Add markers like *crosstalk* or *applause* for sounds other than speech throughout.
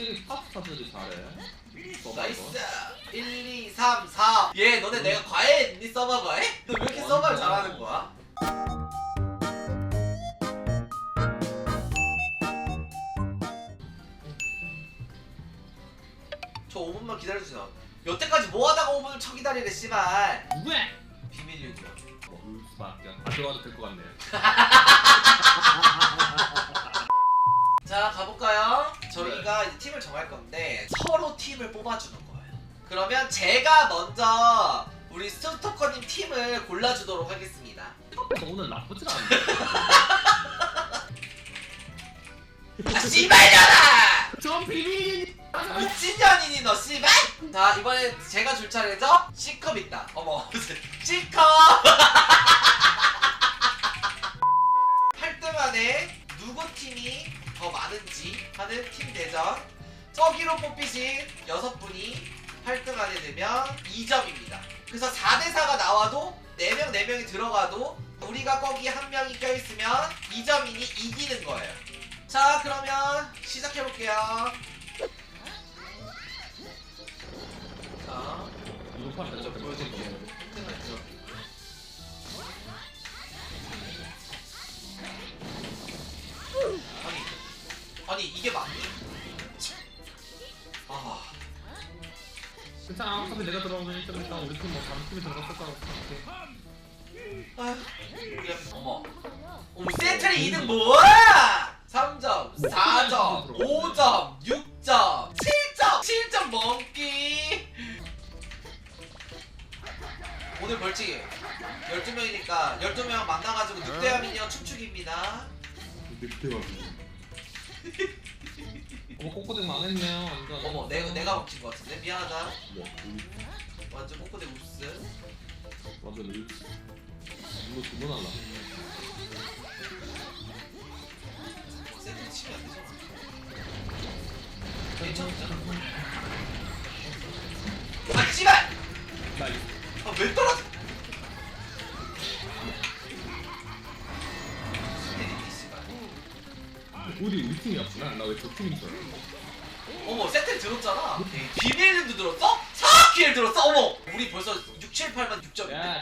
확실히 탑스타들이 잘해. 서버 나이스 이거. 1, 2, 3, 4 얘 너네 내가 과외했니 서버 과외? 너왜 이렇게 서버를 잘하는 거야? 저 5분만 기다려주세요 여태까지 뭐 하다가 5분을 쳐 기다리래 씨발 누구야? 비밀 유지 뭐 수밖에 안 들어가도 될 것 같네. *laughs* 팀을 뽑아주는 거예요. 그러면 제가 먼저 우리 스토커님 팀을 골라주도록 하겠습니다. 오늘 나쁘진 않네. 아 씨발년아! 전 비밀이. 미친년이니 너 씨발? 자 이번에 제가 줄 차례죠? C컵 있다. 어머 C컵! 8등 안에 누구 팀이 더 많은지 하는 팀 대전 저기로 뽑히신 6분이 8등 안에 들면 2점입니다. 그래서 4대4가 나와도 4명 4명이 들어가도 우리가 거기 한 명이 껴있으면 2점이니 이기는 거예요. 자 그러면 시작해볼게요. 자 먼저 보여드릴게요. 아니, 아니 이게 맞니? 괜찮아. 어차피 내가 들어오면 1점이니까 우리 팀뭐 다른 팀이 들어갔을 거라고 생각해. 우리 어머, 어머 세트리 2등 뭐야? 3점, 4점, 5점, 6점, 7점, 7점 먹기. 오늘 벌칙 12명이니까 12명 만나가지고 늑대와 미녀 춤추기입니다. 어 머 꼬꼬댁 망했네요. 완전. 어머, 내가 내가 먹힌 것 같은데 미안하다. 뭐? 완전 꼬꼬대 읍스. 완전 일. 이거 주문할라. 세트 치면 안 되잖아. 괜찮잖 우리 우리 팀이었구나. 나 왜 저 팀인 줄 알았어. 어머 세트 들었잖아. 비밀도 들었어? 사기를 들었어? 어머! 우리 벌써 6, 7, 8만 야.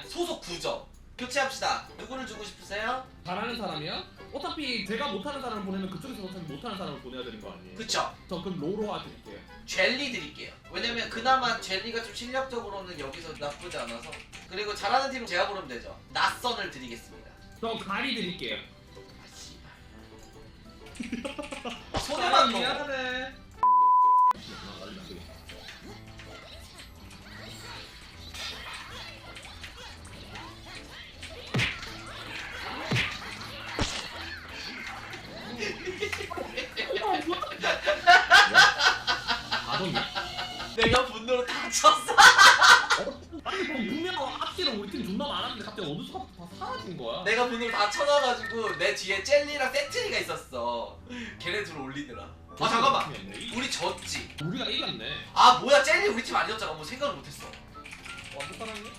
6점인데 소속 9점. 교체합시다. 누구를 주고 싶으세요? 잘하는 사람이야? 어차피 제가 못하는 사람을 보내면 그쪽에서 어차피 못하는 사람을 보내야 되는 거 아니에요? 그쵸? 저 그럼 로로화 드릴게요. 젤리 드릴게요. 왜냐면 그나마 젤리가 좀 실력적으로는 여기서 나쁘지 않아서. 그리고 잘하는 팀은 제가 고르면 되죠. 낯선을 드리겠습니다. 저 가리 드릴게요. 내가 분노로 다 쳤어. 아니 그럼 분명 앞뒤로 우리 팀 존나 많았는데 갑자기 어느 순간 다 사라진 거야. 내가 분노로 다 쳐놔가지고 내 뒤에 젤리랑 세트리가 있었어. 걔네 둘 올리더라. 아 잠깐만. 우리 졌지. 우리가 이겼네. 아 뭐야 젤리 우리 팀 아니었잖아. 뭐 생각을 못했어. 와 똑바랐네.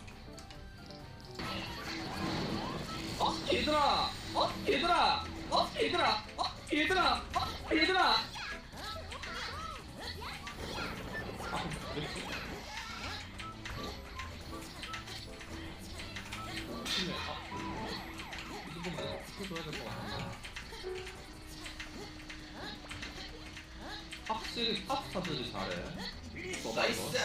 어 얘들아. 어 얘들아. 어 얘들아. 어 얘들아. 어 얘들아. 아. 확실히 탑스타들이 잘해. 나이스. 이거.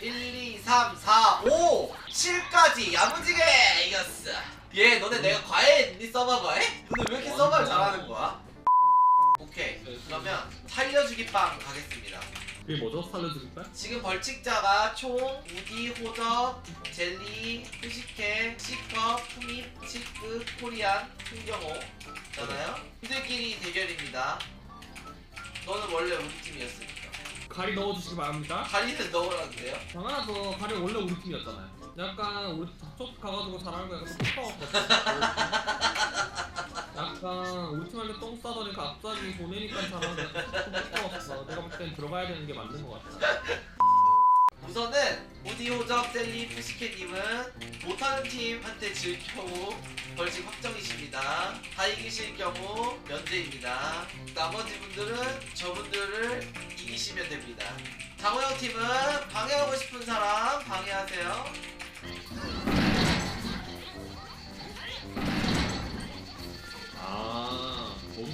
1, 2, 3, 4, 5, 7까지 야무지게 이겼어. 얘 너네 내가 과외 했니 서버 과외? 너네 왜 이렇게 서버를 잘하는 거야? 그러면 살려주기 빵 가겠습니다. 이게 뭐죠? 살려줄까? 지금 벌칙자가 총 우디, 호접, 젤리, 후식회, C컵, 풍입, 치크, 코리안, 풍경호잖아요. 이들끼리 대결입니다. 너는 원래 우리 팀이었으니까. 가리 넣어주시기 바랍니다. 가리는 넣으라는데요? 당연하죠. 가리 원래 우리 팀이었잖아요. 약간 우리 쪽 가가지고 잘하는 거 약간 슈퍼 *laughs* 약간 우리 팀할때똥 싸더니 갑자기 보내니까 잘하는 거 슈퍼 없어. 내가 볼 땐 들어가야 되는 게 맞는 것 같아. 우선은 우디호접 젤리 푸시케님은 못하는 팀한테 질 경우 벌칙 확정이십니다. 다 이기실 경우 면제입니다. 나머지 분들은 저분들을 이기시면 됩니다. 장호영 팀은 방해하고 싶은 사람 방해하세요.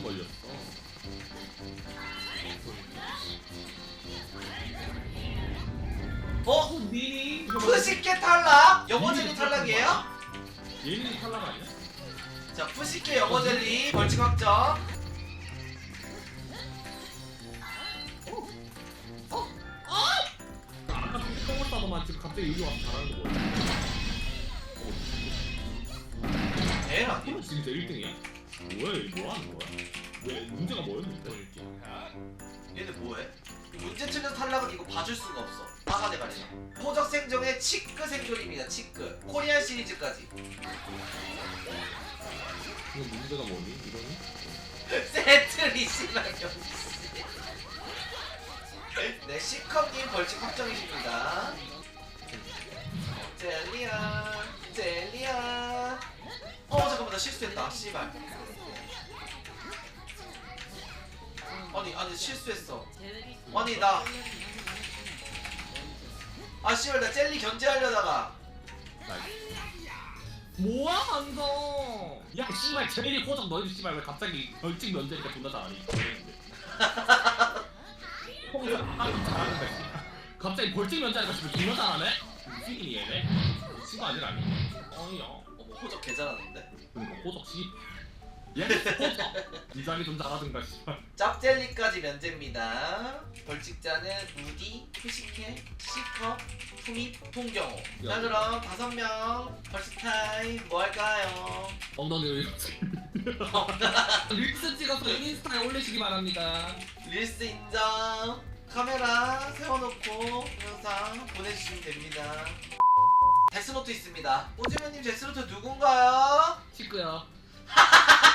걸렸어. 어? 미니. 푸시케 탈락? 영어 젤리 탈락이에요? 얘는 탈락 아니야? 자, 푸시케 영어 젤리 벌칙 확정. 아까 똥을 싸더만 지금 갑자기 여기 와서 잘하는 거 뭐야? 에 아니? 이거 진짜 1등이야? 뭐야, 이거 뭐 하는 거야? 왜, 문제가 뭐였는데? 얘는 뭐해? 문제 틀린 탈락은 이거 봐줄 수가 없어. 화가 내가리나. 호적 생존의 치크 생존입니다. 치크. 코리안 시리즈까지. 이거 문제가 뭐니? 이거니? 세트 리시랑 경씨. 네, 시컴님 벌칙 확정이십니다. 젤리야, 젤리야. 어, 잠깐만, 나 실수했다. 씨발. 아니, 아니, 실수했어. 아니, 나. 아, 씨발, 나 젤리 견제하려다가. 뭐야, 한성! 야, 씨발, 제일이 호적 너희들 씨발 왜 갑자기 벌칙 면제니까 존나 잘하니? 홍사 아까 잘하는데. 갑자기 벌칙 면제하니까 씨발 존나 잘하네? 무슨 얘네? 친구 아니라 아니? 어이야. 어머, 호적 개 잘하는데? 그러니까 호적 씨. 얘 호적. 이장이 좀 잘하든가 씨발. 짭젤리까지 면제입니다. 벌칙자는 우디, 푸시케, 시컵, 푸미, 통경호. 자 야. 그럼 다섯 명 벌칙 타임 뭐 할까요? 엉덩이로 이렇게. *laughs* 릴스 찍어서 인스타에 올리시기 바랍니다. 릴스 인정. 카메라 세워놓고 영상 보내주시면 됩니다. 데스노트 있습니다. 오지모님 데스노트 누군가요? 치크야. *laughs*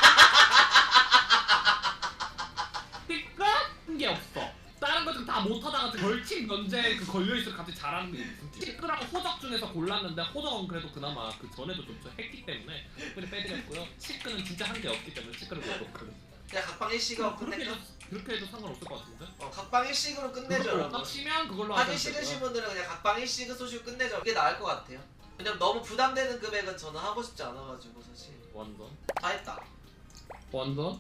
못하다가 벌칙 면제 그 걸려있을 갑자기 잘하는 게 무슨 치크라고 호적 중에서 골랐는데 호적은 그래도 그나마 그 전에도 좀 했기 때문에 그래 빼드렸고요. 치크는 진짜 한 게 없기 때문에 치크를 못 넣거든. 그냥 각방 일식으로 그렇게 끝낼까? 해도 그렇게 해도 상관없을 것 같은데? 어, 각방 일식으로 끝내죠 그거 여러분. 딱 치면 그걸로 하기 하자. 싫으신 분들은 그냥 각방 일식 소식 끝내죠. 이게 나을 것 같아요. 왜냐면 너무 부담되는 금액은 저는 하고 싶지 않아가지고 사실 완전 다 했다. 완전